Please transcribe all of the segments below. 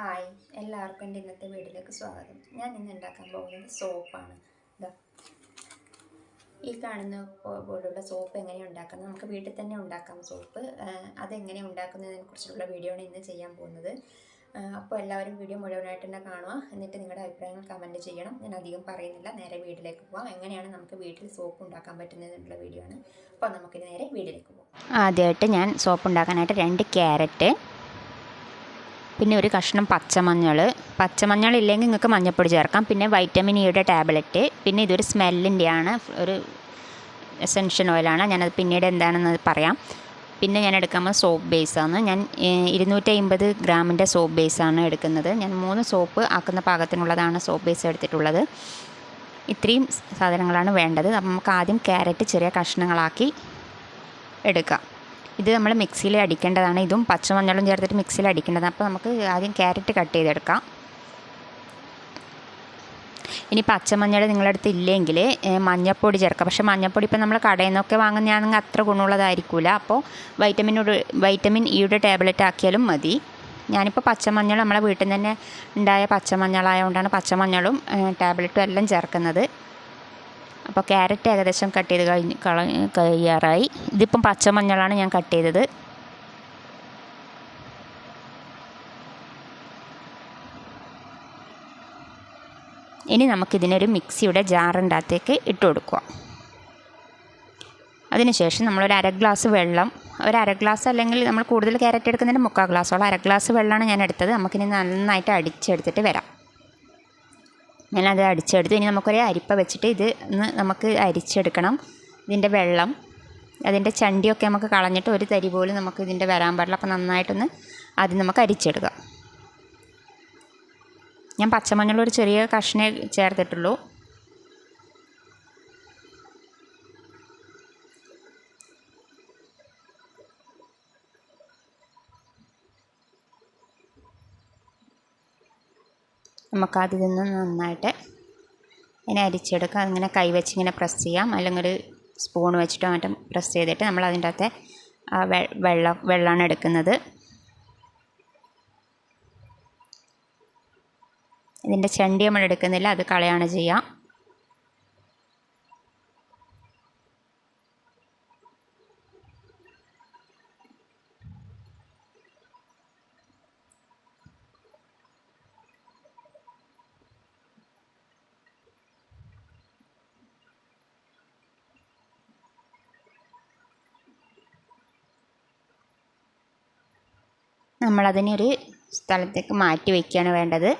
Hi. എല്ലാവർക്കും എന്റെ ഇന്നത്തെ വീട്ടിലേക്ക് സ്വാഗതം. ഞാൻ ഇന്ന് ഉണ്ടാക്കാൻ പോകുന്നത് സോപ്പാണ്. ഇതാ ഈ കാണുന്ന പോലുള്ള സോപ്പ് എങ്ങനെ ഉണ്ടാക്കുന്നത്? നമുക്ക് വീട്ടിൽ തന്നെ ഉണ്ടാക്കാം സോപ്പ്. അതെങ്ങനെ ഉണ്ടാക്കുന്നതിനെ കുറിച്ചുള്ള വീഡിയോ ആണ് ഇന്ന് ചെയ്യാൻ പോകുന്നത്. അപ്പോൾ എല്ലാവരും വീഡിയോ മുഴുവനായിട്ട് തന്നെ കാണുക. എന്നിട്ട് നിങ്ങളുടെ അഭിപ്രായങ്ങൾ കമന്റ് ചെയ്യണം. ഞാൻ അധികം പറയുന്നില്ല. നേരെ വീട്ടിലേക്ക് പോകാം എങ്ങനെയാണ് നമുക്ക് വീട്ടിൽ സോപ്പ് ഉണ്ടാക്കാൻ പറ്റുന്നതെന്നുള്ള വീഡിയോ ആണ് അപ്പോൾ നമുക്ക് നേരെ വീട്ടിലേക്ക് പോകാം ആദ്യമായിട്ട് ഞാൻ സോപ്പ് ഉണ്ടാക്കാനായിട്ട് രണ്ട് ക്യാരറ്റ് പിന്നെ ഒരു കഷ്ണം പച്ചമഞ്ഞൾ. പച്ചമഞ്ഞൾ ഇല്ലെങ്കിൽ നിങ്ങൾക്ക് മഞ്ഞൾപ്പൊടി ചേർക്കാം. പിന്നെ വൈറ്റമിൻ ഇയുടെ ടാബ്ലറ്റ് പിന്നെ ഇതൊരു സ്മെല്ലിന്റെയാണ് ഒരു എസെൻഷ്യൽ ഓയിലാണ് ഞാനത് പിന്നീട് എന്താണെന്ന് പറയാം. പിന്നെ ഞാൻ എടുക്കുമ്പോൾ സോപ്പ് ബേസാണ് ഞാൻ ഇരുന്നൂറ്റി അമ്പത് ഗ്രാമിന്റെ സോപ്പ് ബേസാണ് എടുക്കുന്നത്. ഞാൻ മൂന്ന് സോപ്പ് ആക്കുന്ന പാകത്തിനുള്ളതാണ് സോപ്പ് ബേസ് എടുത്തിട്ടുള്ളത്. ഇത്രയും സാധനങ്ങളാണ് വേണ്ടത്. അപ്പം നമുക്ക് ആദ്യം ക്യാരറ്റ് ചെറിയ കഷ്ണങ്ങളാക്കി എടുക്കാം. ഇത് നമ്മൾ മിക്സിയിൽ അടിക്കേണ്ടതാണ്. ഇതും പച്ചമഞ്ഞളും ചേർത്തിട്ട് മിക്സിയിൽ അടിക്കേണ്ടതാണ്. അപ്പോൾ നമുക്ക് ആദ്യം ക്യാരറ്റ് കട്ട് ചെയ്തെടുക്കാം. ഇനി പച്ചമഞ്ഞൾ നിങ്ങളുടെ അടുത്ത് ഇല്ലെങ്കിൽ മഞ്ഞൾപ്പൊടി ചേർക്കാം. പക്ഷേ മഞ്ഞൾപ്പൊടി ഇപ്പോൾ നമ്മൾ കടയിൽ നിന്നൊക്കെ വാങ്ങുന്നതാണെങ്കിൽ അത്ര ഗുണമുള്ളതായിരിക്കില്ല അപ്പോൾ വൈറ്റമിനോട് വൈറ്റമിൻ ഇയുടെ ടാബ്ലറ്റ് ആക്കിയാലും മതി. ഞാനിപ്പോൾ പച്ചമഞ്ഞൾ നമ്മളെ വീട്ടിൽ തന്നെ ഉണ്ടായ പച്ചമഞ്ഞളായതുകൊണ്ടാണ് പച്ചമഞ്ഞളും ടാബ്ലറ്റും എല്ലാം ചേർക്കുന്നത്. അപ്പോൾ ക്യാരറ്റ് ഏകദേശം കട്ട് ചെയ്ത് കഴിഞ്ഞ് കള കഴിയാറായി. ഇതിപ്പം പച്ചമഞ്ഞളാണ് ഞാൻ കട്ട് ചെയ്തത്. ഇനി നമുക്കിതിനൊരു മിക്സിയുടെ ജാറിന്റെ അകത്തേക്ക് ഇട്ട് കൊടുക്കുക. അതിനുശേഷം നമ്മളൊരു അര ഗ്ലാസ് വെള്ളം ഒരു അര ഗ്ലാസ് അല്ലെങ്കിൽ നമ്മൾ കൂടുതൽ ക്യാരറ്റ് എടുക്കുന്നതിന് മുക്കാൽ ഗ്ലാസോളം അര ഗ്ലാസ് വെള്ളമാണ് ഞാൻ എടുത്തത്. നമുക്കിനി നന്നായിട്ട് അടിച്ചെടുത്തിട്ട് വരാം. ഞാനത് അടിച്ചെടുത്ത്. ഇനി നമുക്കൊരു അരിപ്പ വെച്ചിട്ട് ഇത് ഒന്ന് നമുക്ക് അരിച്ചെടുക്കണം. ഇതിന്റെ വെള്ളം അതിന്റെ ചണ്ടിയൊക്കെ നമുക്ക് കളഞ്ഞിട്ട് ഒരു തരി പോലും നമുക്ക് ഇതിന്റെ വരാൻ പാടില്ല. അപ്പോൾ നന്നായിട്ടൊന്ന് ആദ്യം നമുക്ക് അരിച്ചെടുക്കാം. ഞാൻ പച്ചമഞ്ഞളൊരു ചെറിയ കഷ്ണേ ചേർത്തിട്ടുള്ളൂ. നമുക്കതിൽ നിന്ന് നന്നായിട്ട് ഇങ്ങനെ അരിച്ചെടുക്കാം. അങ്ങനെ കൈ വെച്ച് ഇങ്ങനെ പ്രസ് ചെയ്യാം. അല്ലെങ്കിൽ ഒരു സ്പൂൺ വെച്ചിട്ടോ മറ്റും പ്രസ് ചെയ്തിട്ട് നമ്മൾ അതിന്റെ അകത്തെ വെള്ളം വെള്ളമാണ് എടുക്കുന്നത്. ഇതിന്റെ ചണ്ടി നമ്മൾ എടുക്കുന്നില്ല. അത് കളയാണ് ചെയ്യാം നമ്മളതിനെ ഒരു സ്ഥലത്തേക്ക് മാറ്റി വയ്ക്കുകയാണ് വേണ്ടത്.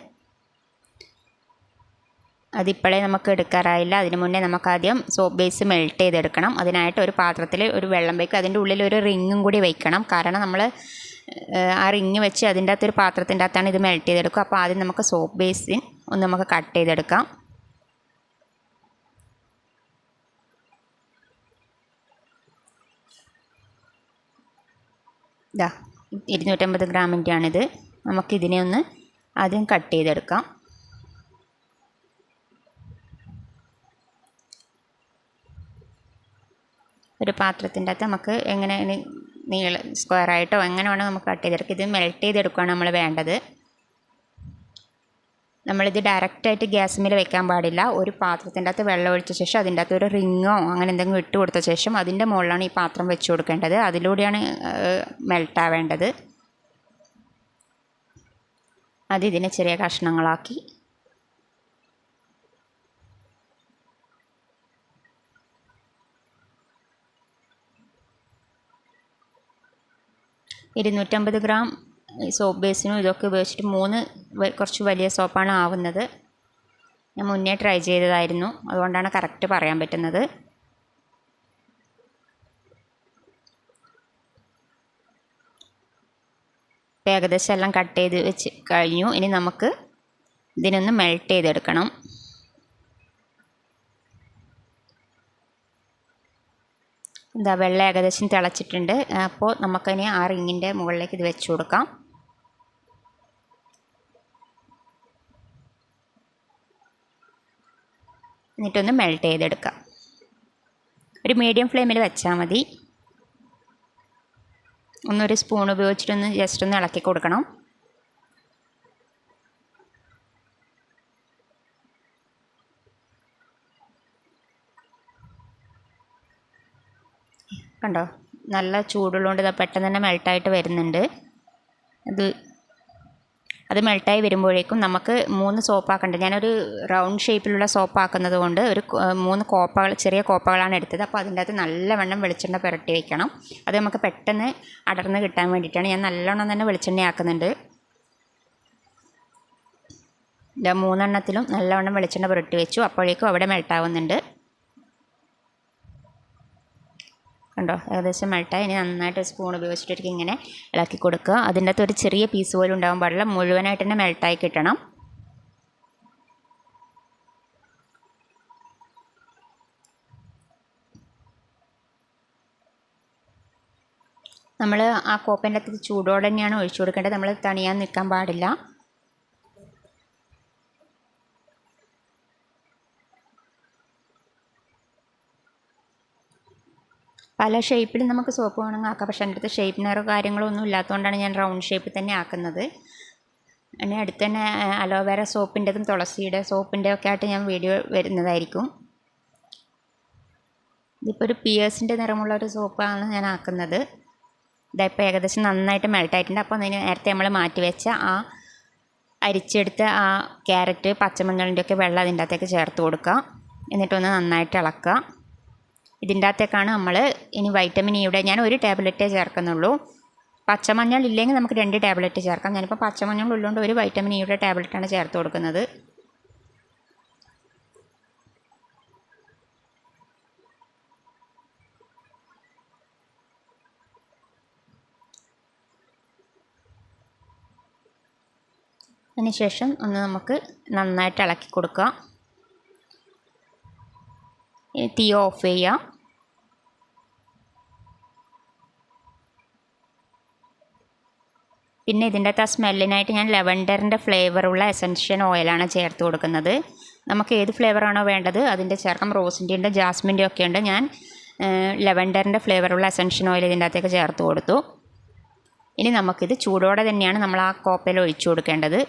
അതിപ്പോഴേ നമുക്ക് എടുക്കാറായില്ല. അതിന് മുന്നേ നമുക്കാദ്യം സോപ്പ് ബേസ് മെൽറ്റ് ചെയ്തെടുക്കണം. അതിനായിട്ട് ഒരു പാത്രത്തിൽ ഒരു വെള്ളം വയ്ക്കുക അതിന്റെ ഉള്ളിൽ ഒരു റിങ്ങും കൂടി വയ്ക്കണം. കാരണം നമ്മൾ ആ റിങ് വെച്ച് അതിന്റെ അകത്തൊരു പാത്രത്തിന്റെ അകത്താണ് ഇത് മെൽറ്റ് ചെയ്തെടുക്കുക. അപ്പോൾ ആദ്യം നമുക്ക് സോപ്പ് ബേസിൻ ഒന്ന് നമുക്ക് കട്ട് ചെയ്തെടുക്കാം. ഇതാ ഇരുന്നൂറ്റമ്പത് ഗ്രാമിന്റെയാണിത്. നമുക്കിതിനെ ഒന്ന് ആദ്യം കട്ട് ചെയ്തെടുക്കാം. ഒരു പാത്രത്തിന്റെ അകത്ത് നമുക്ക് എങ്ങനെ നീള സ്ക്വയറായിട്ടോ എങ്ങനെ വേണോ നമുക്ക് കട്ട് ചെയ്തെടുക്കാം. ഇത് മെൽറ്റ് ചെയ്തെടുക്കുകയാണ് നമ്മൾ വേണ്ടത്. നമ്മളിത് ഡയറക്റ്റായിട്ട് ഗ്യാസിൽ വെക്കാൻ പാടില്ല. ഒരു പാത്രത്തിന്റെ അകത്ത് വെള്ളം ഒഴിച്ച ശേഷം അതിന്റെ അകത്ത് ഒരു റിങ്ങോ അങ്ങനെ എന്തെങ്കിലും ഇട്ട് കൊടുത്ത ശേഷം അതിന്റെ മുകളിലാണ് ഈ പാത്രം വെച്ച് കൊടുക്കേണ്ടത്. അതിലൂടെയാണ് മെൽറ്റ് ആവേണ്ടത്. അത് ഇതിനെ ചെറിയ കഷ്ണങ്ങളാക്കി. ഇരുന്നൂറ്റമ്പത് ഗ്രാം സോപ്പ് ബേസിനും ഇതൊക്കെ ഉപയോഗിച്ചിട്ട് മൂന്ന് കുറച്ച് വലിയ സോപ്പാണ് ആവുന്നത്. ഞാൻ മുന്നേ ട്രൈ ചെയ്തതായിരുന്നു. അതുകൊണ്ടാണ് കറക്റ്റ് പറയാൻ പറ്റുന്നത്. ഏകദേശം എല്ലാം കട്ട് ചെയ്ത് വെച്ച് കഴിഞ്ഞു. ഇനി നമുക്ക് ഇതിനൊന്ന് മെൽറ്റ് ചെയ്തെടുക്കണം. എന്താ വെള്ളം ഏകദേശം തിളച്ചിട്ടുണ്ട്. അപ്പോൾ നമുക്കതിനെ ആ റിങ്ങിന്റെ മുകളിലേക്ക് ഇത് വെച്ച് കൊടുക്കാം. എന്നിട്ടൊന്ന് മെൽട്ട് ചെയ്തെടുക്കാം. ഒരു മീഡിയം ഫ്ലെയിമിൽ വെച്ചാൽ മതി. ഒന്നൊരു സ്പൂൺ ഉപയോഗിച്ചിട്ടൊന്ന് ജസ്റ്റ് ഒന്ന് ഇളക്കി കൊടുക്കണം. കണ്ടോ? നല്ല ചൂടുള്ളതുകൊണ്ട് ഇതാ പെട്ടെന്ന് തന്നെ മെൽട്ടായിട്ട് വരുന്നുണ്ട്. ഇത് അത് മെൽട്ടായി വരുമ്പോഴേക്കും നമുക്ക് മൂന്ന് സോപ്പാക്കണ്ട്? ഞാനൊരു റൗണ്ട് ഷേപ്പിലുള്ള സോപ്പാക്കുന്നത് കൊണ്ട് ഒരു മൂന്ന് കോപ്പകൾ ചെറിയ കോപ്പകളാണ് എടുത്തത്. അപ്പോൾ അതിന്റെ അകത്ത് നല്ലവണ്ണം വെളിച്ചെണ്ണ പുരട്ടി വയ്ക്കണം അത് നമുക്ക് പെട്ടെന്ന് അടർന്ന് കിട്ടാൻ വേണ്ടിയിട്ടാണ്. ഞാൻ നല്ലവണ്ണം തന്നെ വെളിച്ചെണ്ണ ആക്കുന്നുണ്ട് ഇതാ മൂന്നെണ്ണത്തിലും നല്ലവണ്ണം വെളിച്ചെണ്ണ പുരട്ടി വെച്ചു. അപ്പോഴേക്കും അവിടെ മെൽട്ടാവുന്നുണ്ട്. കണ്ടോ ഏകദേശം മെൽട്ടായി ഇനി നന്നായിട്ട് സ്പൂൺ ഉപയോഗിച്ചിട്ട് ഇങ്ങനെ ഇളക്കി കൊടുക്കുക. അതിന്റെ അകത്ത് ഒരു ചെറിയ പീസ് പോലും ഉണ്ടാകാൻ പാടില്ല. മുഴുവനായിട്ട് തന്നെ മെൽട്ടായി കിട്ടണം. നമ്മൾ ആ കോപ്പന്റെ അകത്ത് ചൂടോടെ തന്നെയാണ് ഒഴിച്ചു കൊടുക്കേണ്ടത്. നമ്മൾ തണിയാൻ നിൽക്കാൻ പാടില്ല. പല ഷേപ്പിൽ നമുക്ക് സോപ്പ് വേണമെങ്കിൽ ആക്കാം. പക്ഷേ എന്റെ അടുത്ത് ഷേപ്പിനറോ കാര്യങ്ങളോ ഒന്നും ഇല്ലാത്തതുകൊണ്ടാണ് ഞാൻ റൗണ്ട് ഷേപ്പിൽ തന്നെ ആക്കുന്നത്. ഇനി അടുത്ത് തന്നെ അലോവേര സോപ്പിന്റെതും തുളസിയുടെ സോപ്പിന്റെ ഒക്കെ ആയിട്ട് ഞാൻ വീഡിയോ വരുന്നതായിരിക്കും. ഇതിപ്പോൾ ഒരു പിയേഴ്സിന്റെ നിറമുള്ള ഒരു സോപ്പാണ് ഞാൻ ആക്കുന്നത്. ഇതായിപ്പോൾ ഏകദേശം നന്നായിട്ട് മെൽട്ടായിട്ടുണ്ട് അപ്പോൾ അതിന് നേരത്തെ നമ്മൾ മാറ്റി വെച്ച ആ അരിച്ചെടുത്ത ആ ക്യാരറ്റ് പച്ചമഞ്ഞളിന്റെ ഒക്കെ വെള്ളം അതിന്റെ അകത്തേക്ക് ചേർത്ത് കൊടുക്കുക എന്നിട്ടൊന്ന് നന്നായിട്ട് ഇളക്കുക ഇതിന്റെ അകത്തേക്കാണ് നമ്മൾ ഇനി വൈറ്റമിൻ ഇയുടെ ഞാൻ ഒരു ടാബ്ലറ്റേ ചേർക്കുന്നുള്ളൂ. പച്ചമഞ്ഞൾ ഇല്ലെങ്കിൽ നമുക്ക് രണ്ട് ടാബ്ലറ്റ് ചേർക്കാം. ഞാനിപ്പോൾ പച്ചമഞ്ഞൾ ഉള്ളതുകൊണ്ട് ഒരു വൈറ്റമിൻ ഇയുടെ ടാബ്ലറ്റാണ് ചേർത്ത് കൊടുക്കുന്നത്. അതിനുശേഷം ഒന്ന് നമുക്ക് നന്നായിട്ട് ഇളക്കി കൊടുക്കാം. തീ ഓഫ് ചെയ്യുക പിന്നെ ഇതിന്റെ അകത്ത് ആ സ്മെല്ലിനായിട്ട് ഞാൻ ലെവൻഡറിന്റെ ഫ്ലേവറുള്ള എസൻഷ്യൻ ഓയിലാണ് ചേർത്ത് കൊടുക്കുന്നത്. നമുക്ക് ഏത് ഫ്ലേവറാണോ വേണ്ടത് അതിന്റെ ചേർക്കാം. റോസിന്റെ ഉണ്ട് ജാസ്മിന്റെ ഒക്കെ ഉണ്ട് ഞാൻ ലെവൻഡറിന്റെ ഫ്ലേവറുള്ള എസൻഷ്യൻ ഓയിൽ ഇതിന്റെ അകത്തേക്ക് ചേർത്ത് കൊടുത്തു. ഇനി നമുക്കിത് ചൂടോടെ തന്നെയാണ് നമ്മൾ ആ കോപ്പയിൽ ഒഴിച്ചു കൊടുക്കേണ്ടത്.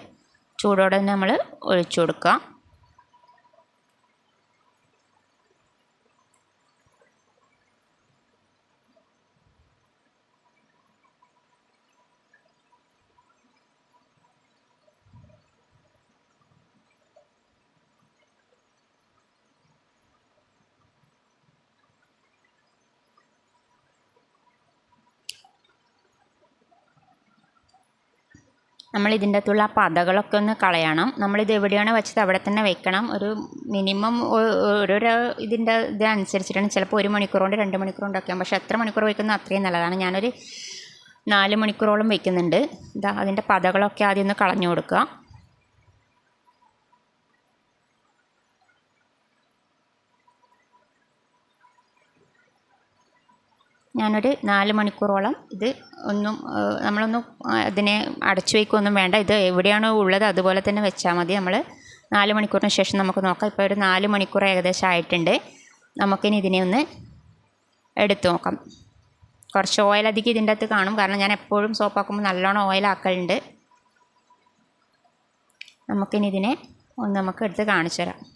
ചൂടോടെ തന്നെ നമ്മൾ ഒഴിച്ചു കൊടുക്കുക. നമ്മൾ ഇതിന്റെ അകത്തുള്ള പതകളൊക്കെ ഒന്ന് കളയണം. നമ്മളിത് എവിടെയാണ് വെച്ചത്? അവിടെ തന്നെ വെക്കണം. ഒരു മിനിമം ഓരോരോ ഇതിന്റെ ഇതനുസരിച്ചിട്ടാണ്. ചിലപ്പോൾ ഒരു മണിക്കൂർ കൊണ്ട് രണ്ട് മണിക്കൂർ കൊണ്ടൊക്കെ പക്ഷേ എത്ര മണിക്കൂർ വയ്ക്കുന്നത് അത്രയും നല്ലതാണ്. ഞാനൊരു നാല് മണിക്കൂറോളം വയ്ക്കുന്നുണ്ട് ഇതാ അതിന്റെ പതകളൊക്കെ ആദ്യം ഒന്ന് കളഞ്ഞു കൊടുക്കുക. ഞാനൊരു നാല് മണിക്കൂറോളം ഇത് ഒന്നും നമ്മളൊന്നും അതിനെ അടച്ചു വയ്ക്കുകയൊന്നും വേണ്ട. ഇത് എവിടെയാണോ ഉള്ളത് അതുപോലെ തന്നെ വെച്ചാൽ മതി. നമ്മൾ നാല് മണിക്കൂറിന് ശേഷം നമുക്ക് നോക്കാം. ഇപ്പോൾ ഒരു നാല് മണിക്കൂർ ഏകദേശം ആയിട്ടുണ്ട്. നമുക്കിനി ഇതിനെ ഒന്ന് എടുത്തു നോക്കാം. കുറച്ച് ഓയിൽ അധികം ഇതിന്റെ അകത്ത് കാണും. കാരണം ഞാൻ എപ്പോഴും സോപ്പാക്കുമ്പോൾ നല്ലോണം ഓയിലാക്കലുണ്ട് നമുക്കിനി ഇതിനെ ഒന്ന് നമുക്ക് എടുത്ത് കാണിച്ചു തരാം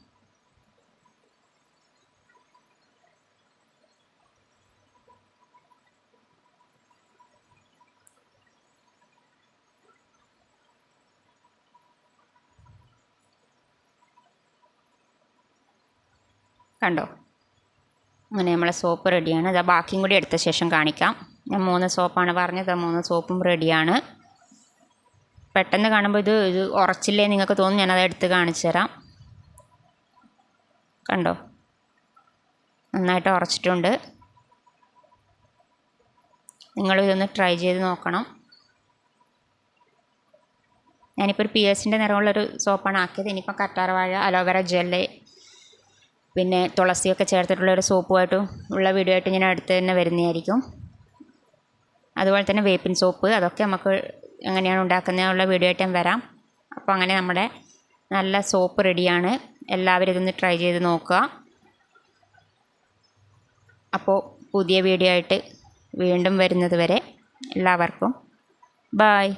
കണ്ടോ? അങ്ങനെ നമ്മളെ സോപ്പ് റെഡിയാണ് അതാ ബാക്കിയും കൂടി എടുത്ത ശേഷം കാണിക്കാം. ഞാൻ മൂന്ന് സോപ്പാണ് പറഞ്ഞത്. മൂന്ന് സോപ്പും റെഡിയാണ് പെട്ടെന്ന് കാണുമ്പോൾ ഇത് ഇത് ഉറച്ചില്ലേ നിങ്ങൾക്ക് തോന്നും ഞാനത് എടുത്ത് കാണിച്ചു തരാം. കണ്ടോ? നന്നായിട്ട് ഉറച്ചിട്ടുണ്ട്. നിങ്ങൾ ഇതൊന്ന് ട്രൈ ചെയ്ത് നോക്കണം. ഞാനിപ്പോൾ ഒരു പി എസിന്റെ നിറമുള്ളൊരു സോപ്പാണ് ആക്കിയത്. ഇനിയിപ്പോൾ കറ്റാർവാഴ അലോവേറ ജെല്ല് പിന്നെ തുളസിയൊക്കെ ചേർത്തിട്ടുള്ള ഒരു സോപ്പുമായിട്ടും ഉള്ള വീഡിയോ ആയിട്ട് ഞാൻ അടുത്ത് തന്നെ വരുന്നതായിരിക്കും. അതുപോലെ തന്നെ വേപ്പിൻ സോപ്പ് അതൊക്കെ നമുക്ക് എങ്ങനെയാണ് ഉണ്ടാക്കുന്നതിനുള്ള വീഡിയോ ആയിട്ട് വരാം. അപ്പോൾ അങ്ങനെ നമ്മുടെ നല്ല സോപ്പ് റെഡിയാണ് എല്ലാവരും ഇതൊന്ന് ട്രൈ ചെയ്ത് നോക്കുക. അപ്പോൾ പുതിയ വീഡിയോ ആയിട്ട് വീണ്ടും വരുന്നത് വരെ എല്ലാവർക്കും ബായ്